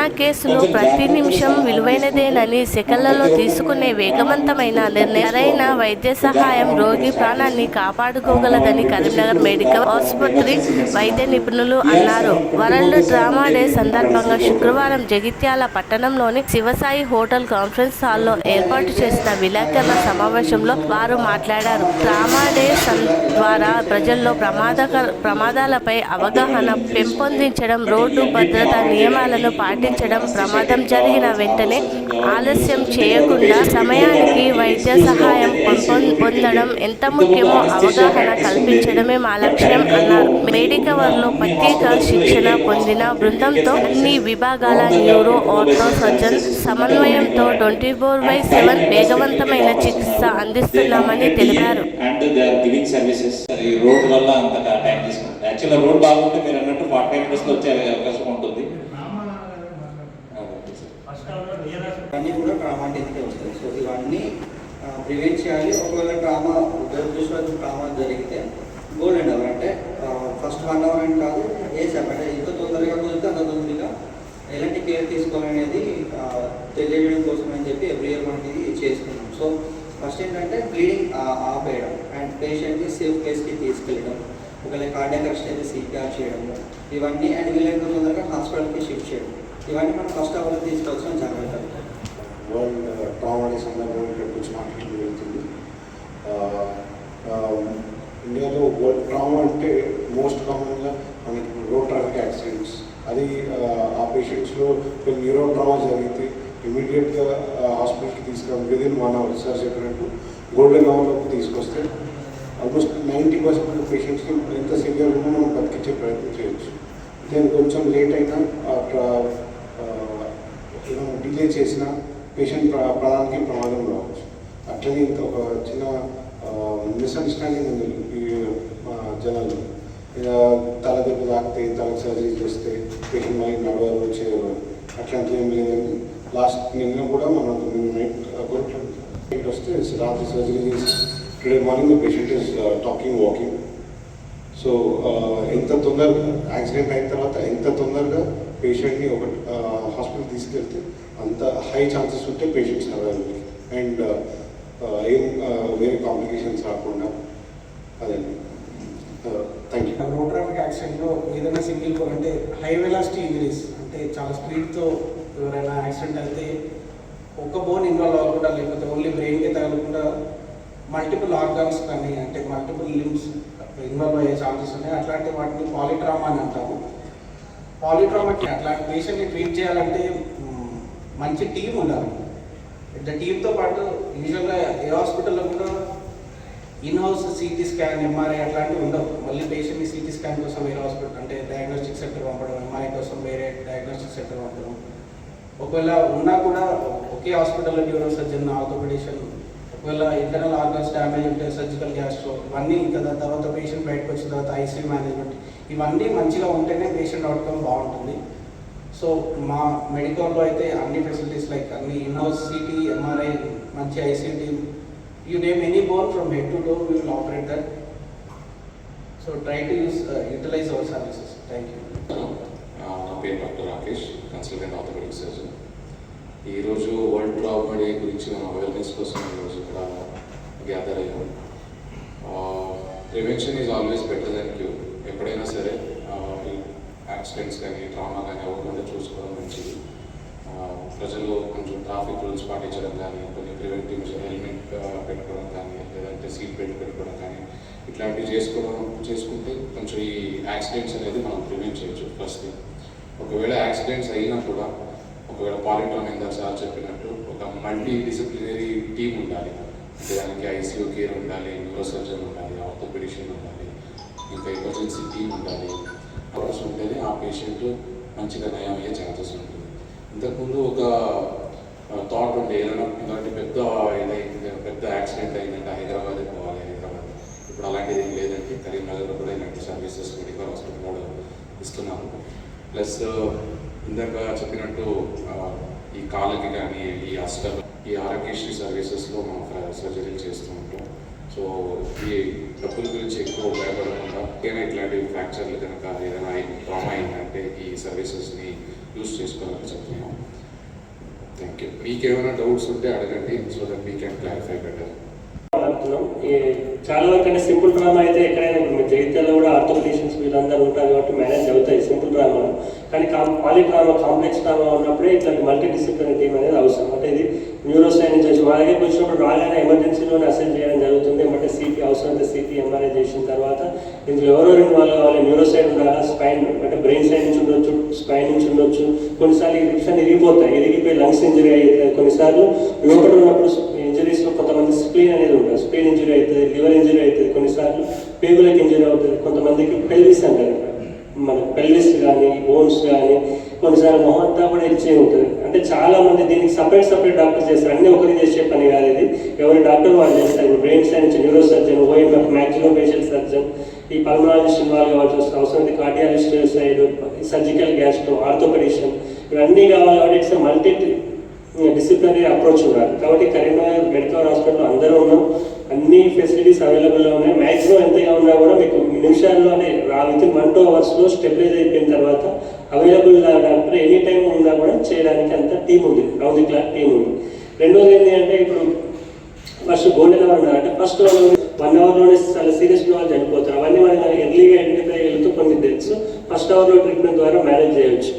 Corona కేసులు ప్రతి నిమిషం విలువైనదేనని సెకన్లలో తీసుకునే వేగవంతమైన నిర్ణయమైన సరైన వైద్య సహాయం రోగి ప్రాణాన్ని కాపాడుకోగలదని కరీంనగర్ మెడికల్ ఆసుపత్రి వైద్య నిపుణులు అన్నారు. వరల్డ్ డ్రామా డే సందర్భంగా శుక్రవారం జగిత్యాల పట్టణంలోని శివసాయి హోటల్ కాన్ఫరెన్స్ హాల్లో ఏర్పాటు చేసిన విలేకరుల సమావేశంలో వారు మాట్లాడారు. డ్రామా డే ద్వారా ప్రజల్లో ప్రమాదకర ప్రమాదాలపై అవగాహన పెంపొందించడం రోడ్డు భద్రతా నియమాలను పాటించడం ప్రమాదం జరిగిన వెంటనే ఆలస్యం చేయకుండా సమయానికి వైద్య సహాయం పొందడం ఎంత ముఖ్యమో అవగాహన కల్పించడమే మా లక్ష్యం అన్నారు. మేడికవర్లో ప్రత్యేక శిక్షణ పొందిన బృందంతో అన్ని విభాగాల న్యూరో ఆర్థో సర్జన్ సమన్వయంతో ట్వంటీ ఫోర్ బై సెవెన్ వేగవంతమైన చికిత్స అందిస్తున్నామని తెలిపారు. రోడ్ వల్ల అంత టైం తీసుకుంటుంది యాక్చువల్గా రోడ్ బాగుంటే మీరు అన్నట్టు ఫార్టీ ఫైవ్ వచ్చే అవకాశం ఉంటుంది అదే సార్. ఇవన్నీ కూడా ట్రామా కిందకే వస్తుంది సో ఇవన్నీ ప్రివెంట్ చేయాలి. ఒకవేళ ట్రామా దురదృష్టవశాత్తు ట్రామా జరిగితే గోల్డ్ అండ్ అవర్ అంటే ఫస్ట్ వన్ అవర్ అని కాదు ఏ అంటే ఎంత తొందరగా కుదిరితే అంత తొందరగా ఎలాంటి కేర్ తీసుకోవాలనేది తెలియజేయడం కోసం అని చెప్పి ఎవ్రీ ఇయర్ మనం ఇది చేసుకున్నాం సో ఫస్ట్ ఏంటంటే బ్లీడింగ్ ఆపేయడం. అండ్ పేషెంట్ని సేఫ్ ప్లేస్కి తీసుకెళ్ళడం. ఒకవేళ కార్డియాక్ అరెస్ట్ అయితే సిపిఆర్ చేయడం. ఇవన్నీ అండ్ వీళ్ళంత తొందరగా హాస్పిటల్కి షిఫ్ట్ చేయడం. ఇవన్నీ మనం ఫస్ట్ అవర్లో తీసుకోవాల్సిన జాగ్రత్తలు. వరల్డ్ టామ్ డే సందర్భంగా ఇక్కడికి వచ్చి మాట్లాడడం జరుగుతుంది. ఇండియాలో వరల్డ్ ట్రామా అంటే మోస్ట్ కామన్గా మనకి రోడ్ ట్రాఫిక్ యాక్సిడెంట్స్. అది ఆ, పేషెంట్స్లో కొన్ని న్యూరో ట్రామా జరిగితే ఇమీడియట్గా హాస్పిటల్కి తీసుకురావడం విదిన్ వన్ అవర్. సార్ చెప్పినట్టు గోల్డెన్ అవర్లోకి తీసుకొస్తే ఆల్మోస్ట్ నైంటీ పర్సెంట్ పేషెంట్స్కి ఎంత సివియర్ ఉన్నా మనం బతికించే ప్రయత్నం చేయొచ్చు. నేను కొంచెం లేట్ అయినా డిలే చేసినా పేషెంట్ ప్ర- ప్రాణానికి ప్రమాదం రావచ్చు అట్లనే ఇంత ఒక చిన్న మిస్అండర్స్టాండింగ్ ఉంది ఈ జనాలు. తల దెబ్బ తాకితే తలకు సర్జరీ చేస్తే పేషెంట్ మళ్ళీ నడవరు చేయరు అట్లాంటివి ఏం లేదండి. లాస్ట్ నిన్న కూడా మనం నైట్ నైట్ వస్తే రాత్రి సర్జరీ చేసి today morning patient is talking walking so ఎంత తొందరగా యాక్సిడెంట్ అయిన తర్వాత ఎంత తొందరగా పేషెంట్ని ఒక తీసుకెళ్తే అంత హై ఛాన్సెస్ ఉంటే పేషెంట్స్ అవైలబుల్ అండ్ ఏం uh, వేరే కాంప్లికేషన్స్ రాకుండా అదండి. థ్యాంక్ యూ రోడ్ ట్రాఫిక్ యాక్సిడెంట్లో ఏదైనా సింగిల్ కోర్ అంటే హై వెలాసిటీ ఇంజరీస్ అంటే చాలా స్పీడ్తో ఎవరైనా యాక్సిడెంట్ అయితే ఒక్క బోన్ ఇన్వాల్వ్ అవ్వకుండా లేకపోతే ఓన్లీ బ్రెయిన్కి తగలకుండా మల్టిపుల్ ఆర్గాన్స్ కానీ అంటే మల్టిపుల్ లిమ్స్ ఇన్వాల్వ్ అయ్యే ఛాన్సెస్ ఉన్నాయి. అట్లాంటి వాటిని పాలిట్రామా అని అంటాము పాలిట్రామాకి అట్లాంటి పేషెంట్ని ట్రీట్ చేయాలంటే మంచి టీం ఉండాలి. ద టీంతో పాటు యూజువల్గా ఏ హాస్పిటల్లో కూడా ఇన్హౌస్ సిటీ స్కాన్ ఎంఆర్ఐ అట్లాంటివి ఉండవు. మళ్ళీ పేషెంట్ని సిటీ స్కాన్ కోసం వేరే హాస్పిటల్ అంటే డయాగ్నోస్టిక్ సెంటర్ పంపడం ఎంఆర్ఐ కోసం వేరే డయాగ్నోస్టిక్ సెంటర్ పంపడం. ఒకవేళ ఉన్నా కూడా ఒకే హాస్పిటల్లో న్యూరో సర్జన్ ఆర్థోపెడిషన్ ఒకవేళ ఇంటర్నల్ ఆర్గన్స్ డ్యామేజ్ ఉంటే సర్జికల్ గ్యాస్ట్రో ఇవన్నీ ఇంకా దాని తర్వాత పేషెంట్ బయటకు వచ్చిన తర్వాత ఐసీయూ మేనేజ్మెంట్ ఇవన్నీ మంచిగా ఉంటేనే పేషెంట్ అవుట్కమ్ బాగుంటుంది. సో మా మెడికల్లో అయితే అన్ని ఫెసిలిటీస్ లైక్ అన్ని ఇన్హౌస్ సిటీ ఎంఆర్ఐ మంచి ICT you name any bone from head to toe we will operate that so try to use utilize our services thank you నా పేరు doctor Rakesh consultant orthopedic surgeon. ఈరోజు world trauma day గురించి మనం awareness కోసం ఈరోజు ఇక్కడ gather అయ్యాం. Prevention is always better than cure ఎప్పుడైనా సరే యాక్సిడెంట్స్ కానీ ట్రామా కానీ అవ్వకుండా చూసుకోవడం మంచిది. ప్రజలు కొంచెం ట్రాఫిక్ రూల్స్ పాటించడం కానీ కొన్ని ప్రివెంటివ్ హెల్మెట్ పెట్టుకోవడం కానీ లేదంటే సీట్ బెల్ట్ పెట్టుకోవడం కానీ ఇట్లాంటివి చేసుకోవడం చేసుకుంటే కొంచెం ఈ యాక్సిడెంట్స్ అనేది మనం ప్రివెంట్ చేయొచ్చు ఫస్ట్ ఒకవేళ యాక్సిడెంట్స్ అయినా కూడా ఒకవేళ పాలిటోన్ ఇందా సార్ చెప్పినట్టు ఒక మల్టీ డిసిప్లినరీ టీం ఉండాలి. అంటే దానికి ఐసీయూ కేర్ ఉండాలి న్యూరో సర్జన్ ఉండాలి ఆర్థోపెడిషన్ ఉండాలి ఇంకా ఎమర్జెన్సీ టీం ఉండాలి. అవసరం ఉంటేనే ఆ పేషెంట్ మంచిగా నయం అయ్యే ఛాన్సెస్ ఉంటుంది. ఇంతకుముందు ఒక థాట్ ఉండే ఏదైనా ఇలాంటి పెద్ద ఏదైతే పెద్ద యాక్సిడెంట్ అయిందంటే హైదరాబాద్ పోవాలి హైదరాబాద్. ఇప్పుడు అలాంటిది ఏం లేదంటే కరీంనగర్లో కూడా ఇలాంటి సర్వీసెస్ మెడికల్ హాస్పిటల్ కూడా ఇస్తున్నాము. ప్లస్ ఇందాక చెప్పినట్టు ఈ కాళ్ళకి కానీ ఈ అస్టల్ ఈ ఆరోగ్యశ్రీ సర్వీసెస్లో మనం సర్జరీలు చేస్తూ ఉంటాం. సో ఈ డబ్బుల గురించి ఎక్కువ భయపడకుండా ఏదైనా ఇట్లాంటి ఫ్రాక్చర్లు కనుక ఏదైనా ట్రామా అయిందంటే ఈ సర్వీసెస్ని యూస్ చేసుకోవాలని చెప్తున్నాం. థ్యాంక్ యూ మీకు ఏమైనా డౌట్స్ ఉంటే అడగండి so that we can clarify better ఈ చాలా వరకు అంటే సింపుల్ డ్రామా అయితే ఎక్కడైనా ఇప్పుడు మీ జగిత్యాలలో కూడా ఆర్థోపెడిషన్స్ వీళ్ళందరూ ఉంటారు కాబట్టి మేనేజ్ అవుతాయి. సింపుల్ డ్రామా కానీ కా పాలిట్రామా కాంప్లెక్స్ ట్రామా ఉన్నప్పుడే ఇట్లాంటి మల్టీ డిసిప్లినరీ టీమ్ అనేది అవసరం. అంటే ఇది న్యూరో సైన్స్ వచ్చి మా దగ్గరికి వచ్చినప్పుడు రాగానే ఎమర్జెన్సీలోనే అసెస్ చేయడం జరుగుతుంది. అంటే సిటీ అవసరం అంటే సిటీ ఎంఆర్ఐ చేసిన తర్వాత ఇందులో ఎవరెవరు ఇన్వాల్వ్ కావాలి న్యూరో సైడ్ ఉండాలా? స్పైన్ అంటే బ్రెయిన్ సైడ్ నుంచి ఉండొచ్చు స్పైన్ నుంచి ఉండొచ్చు. కొన్నిసార్లు ఈ రిప్స్ అన్ని ఇరిగిపోతాయి. ఇరిగిపోయి లంగ్స్ ఇంజరీ అవుతాయి కొన్నిసార్లు లోపల ఉన్నప్పుడు ఇంజరీస్లో కొంతమంది స్ప్లీన్ అనేది ఉంటుంది స్ప్లీన్ ఇంజరీ అవుతుంది లివర్ ఇంజరీ అవుతుంది. కొన్నిసార్లు పేగులకు ఇంజరీ అవుతుంది. కొంతమందికి పెల్విస్ అంటారు. మన పెళ్ళిస్ కానీ బోన్స్ కానీ కొన్నిసార్లు మొహం అంతా కూడా ఇచ్చే ఉంటుంది. అంటే చాలా మంది దీనికి సపరేట్ సపరేట్ డాక్టర్స్ చేస్తారు. అన్ని ఒకరి చేసే పని కాదు ఇది. ఎవరి డాక్టర్ వాళ్ళు చేస్తారు. Brain science neuro surgeon OMF maximum facial surgeon ఈ పల్మనాలజిస్ట్ ఇన్వాల్వ్ కావాల్సి వస్తుంది అవసరం cardiologist side surgical gastro orthopedician ఇవన్నీ కావాలి కాబట్టి ఇట్స్ మల్టీ డిసిప్లినరీ అప్రోచ్ ఉండాలి. కాబట్టి కరీంనగర్ మెడికల్ హాస్పిటల్ అందరూ ఉన్నాం. అన్ని ఫెసిలిటీస్ అవైలబుల్లో ఉన్నాయి. మ్యాక్సిమం ఎంతగా ఉన్నా కూడా మీకు నిమిషాల్లోనే విత్ వన్ టూ అవర్స్లో స్టెబిలైజ్ అయిపోయిన తర్వాత అవైలబుల్ డాక్టర్ ఎనీ టైం ఉన్నా కూడా చేయడానికి అంత టీం ఉంది. రౌండ్ ది క్లాక్ టీం ఉంది. రెండోది ఏంటి అంటే ఇప్పుడు ఫస్ట్ గోల్డెన్ అవర్ ఉన్నారు అంటే ఫస్ట్ వన్ అవర్లోనే చాలా సీరియస్ వాళ్ళు చనిపోతారు అవన్నీ మనం ఎర్లీగా ఐడెంటిఫై వెళ్తూ కొన్ని డెత్స్ ఫస్ట్ అవర్లో ట్రీట్మెంట్ ద్వారా మేనేజ్ చేయవచ్చు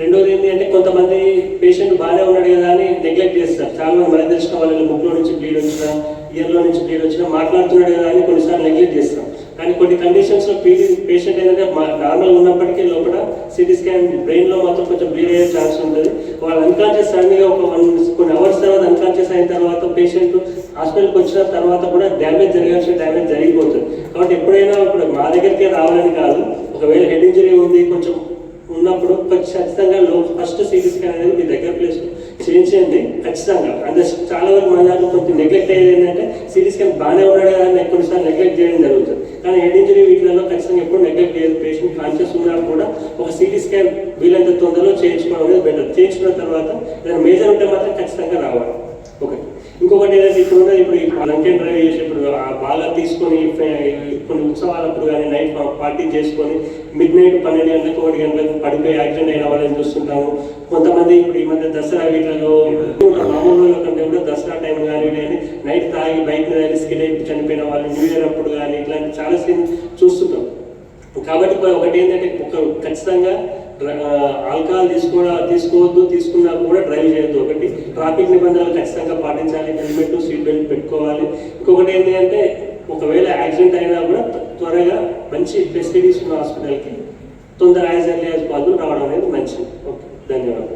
రెండోది ఏంటి అంటే కొంతమంది పేషెంట్ బాగానే ఉన్నాడు కదా అని నెగ్లెక్ట్ చేస్తారు. చాలా మంది మనకు తెలిసిన వాళ్ళు ముక్కులో నుంచి బ్లీడ్ వచ్చినా ఇయర్లో నుంచి బ్లీడ్ వచ్చినా మాట్లాడుతున్నాడు కదా అని కొన్నిసార్లు నెగ్లెక్ట్ చేస్తాం కానీ కొన్ని కండిషన్స్లో పీడి పేషెంట్ ఏంటంటే నార్మల్ ఉన్నప్పటికీ లోపల సిటీ స్కాన్ బ్రెయిన్లో మాత్రం కొంచెం బ్లీడ్ అయ్యే ఛాన్స్ ఉంటుంది. వాళ్ళు అన్కాన్షియస్ సడన్గా ఒక వన్ కొన్ని అవర్స్ తర్వాత అన్కాన్షియస్ అయిన తర్వాత పేషెంట్ హాస్పిటల్కి వచ్చిన తర్వాత కూడా డ్యామేజ్ జరగాల్సిన డ్యామేజ్ జరిగిపోతుంది. కాబట్టి ఎప్పుడైనా ఇప్పుడు మా దగ్గరికే రావాలని కాదు. ఒకవేళ హెడ్ ఇంజరీ ఉంది కొంచెం ఉన్నప్పుడు ఖచ్చితంగా లో ఫస్ట్ సిటీ స్కాన్ అనేది మీ దగ్గర ప్లేస్ చేయించండి ఖచ్చితంగా. అంటే చాలా వరకు మన దాంట్లో కొంచెం నెగ్లెక్ట్ అయ్యేది ఏంటంటే సిటీ స్కాన్ బాగానే ఉన్నాడు కదా అని కొన్నిసార్లు నెగ్లెక్ట్ చేయడం జరుగుతుంది. కానీ హెడ్ ఇంజరీ వీటిలలో ఖచ్చితంగా ఎప్పుడు నెగ్లెక్ట్ చేయదు పేషెంట్ కాన్షియస్ ఉన్నా కూడా ఒక సిటీ స్కాన్ వీలంత తొందరలో చేయించుకోవడం అనేది బెటర్ చేయించుకున్న తర్వాత ఏదైనా మేజర్ ఉంటే మాత్రం ఖచ్చితంగా రావాలి. ఇంకొకటి ఏదైతే ఇప్పుడు ఉన్నది ఇప్పుడు ఈ లంకెన్ డ్రైవ్ చేసేప్పుడు ఆ బాగా తీసుకొని కొన్ని ఉత్సవాలప్పుడు కానీ నైట్ పార్టీ చేసుకొని మిడ్ నైట్ పన్నెండు గంటలకు ఒకటి గంటలకు పడిపోయి యాక్సిడెంట్ అయిన వాళ్ళని చూస్తుంటాము. కొంతమంది ఇప్పుడు ఈ మధ్య దసరా వీటిలలో మామూలు కంటే కూడా దసరా టైం కానీ నైట్ తాగి బైక్ మీద స్కిడ్ అయిపోయి చనిపోయిన వాళ్ళు న్యూ ఇయర్ అప్పుడు కానీ ఇట్లాంటి చాలా సీన్ చూస్తుంటాం. కాబట్టి ఒకటి ఏంటంటే ఒక ఖచ్చితంగా ఆల్కహాల్ తీసుకో తీసుకోవద్దు తీసుకున్నా కూడా డ్రైవ్ ఒకటి ట్రాఫిక్ నిబంధనలు ఖచ్చితంగా పాటించాలి హెల్మెట్ సీట్ బెల్ట్ పెట్టుకోవాలి. ఇంకొకటి ఏంటి అంటే ఒకవేళ యాక్సిడెంట్ అయినా కూడా త్వరగా మంచి ఫెసిలిటీస్ ఉన్న హాస్పిటల్కి తొందర యాజ్ ఎర్లీ యాజ్ పాసిబుల్ రావడం అనేది మంచిది. ఓకే ధన్యవాదాలు.